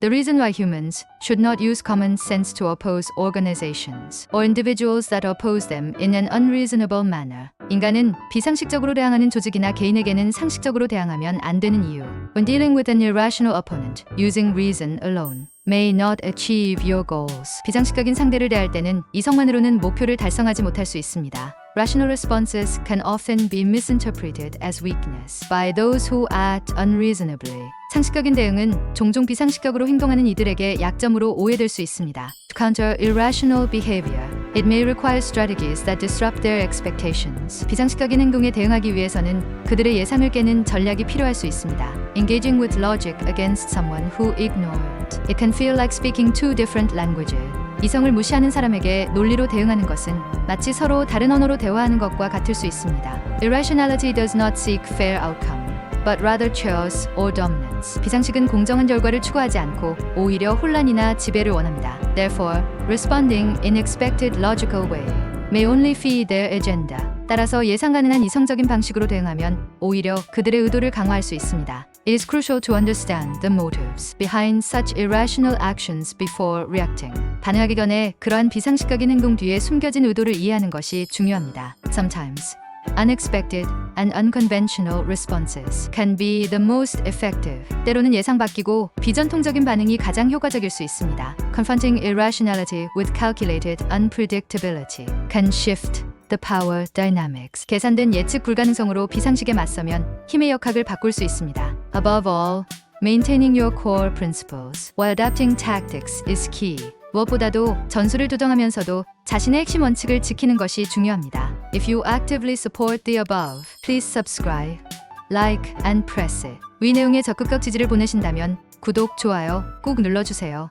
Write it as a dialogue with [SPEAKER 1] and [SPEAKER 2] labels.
[SPEAKER 1] The reason why humans should not use common sense to oppose organizations or individuals that oppose them in an unreasonable manner. 인간은 비상식적으로 대항하는 조직이나 개인에게는 상식적으로 대항하면 안 되는 이유. When dealing with an irrational opponent, using reason alone may not achieve your goals. 비상식적인 상대를 대할 때는 이성만으로는 목표를 달성하지 못할 수 있습니다. Rational responses can often be misinterpreted as weakness by those who act unreasonably. 상식적인 대응은 종종 비상식적으로 행동하는 이들에게 약점으로 오해될 수 있습니다. To counter irrational behavior, it may require strategies that disrupt their expectations. 비상식적인 행동에 대응하기 위해서는 그들의 예상을 깨는 전략이 필요할 수 있습니다. Engaging with logic against someone who ignored. It can feel like speaking two different languages. 이성을 무시하는 사람에게 논리로 대응하는 것은 마치 서로 다른 언어로 대화하는 것과 같을 수 있습니다. Irrationality does not seek fair outcome, but rather choice or dominance. 비상식은 공정한 결과를 추구하지 않고 오히려 혼란이나 지배를 원합니다. Therefore, responding in expected logical way may only feed their agenda. 따라서 예상 가능한 이성적인 방식으로 대응하면 오히려 그들의 의도를 강화할 수 있습니다. Is crucial to understand the motives behind such irrational actions before reacting. 반응하기 전에 그러한 비상식적인 행동 뒤에 숨겨진 의도를 이해하는 것이 중요합니다. Sometimes unexpected and unconventional responses can be the most effective. 때로는 예상 바뀌고 비전통적인 반응이 가장 효과적일 수 있습니다. Confronting irrationality with calculated unpredictability can shift the power dynamics. 계산된 예측 불가능성으로 비상식에 맞서면 힘의 역학을 바꿀 수 있습니다. Above all, maintaining your core principles while adapting tactics is key. 무엇보다도 전술을 조정하면서도 자신의 핵심 원칙을 지키는 것이 중요합니다. If you actively support the above, please subscribe, like, and press it. 위 내용에 적극적 지지를 보내신다면 구독, 좋아요 꼭 눌러주세요.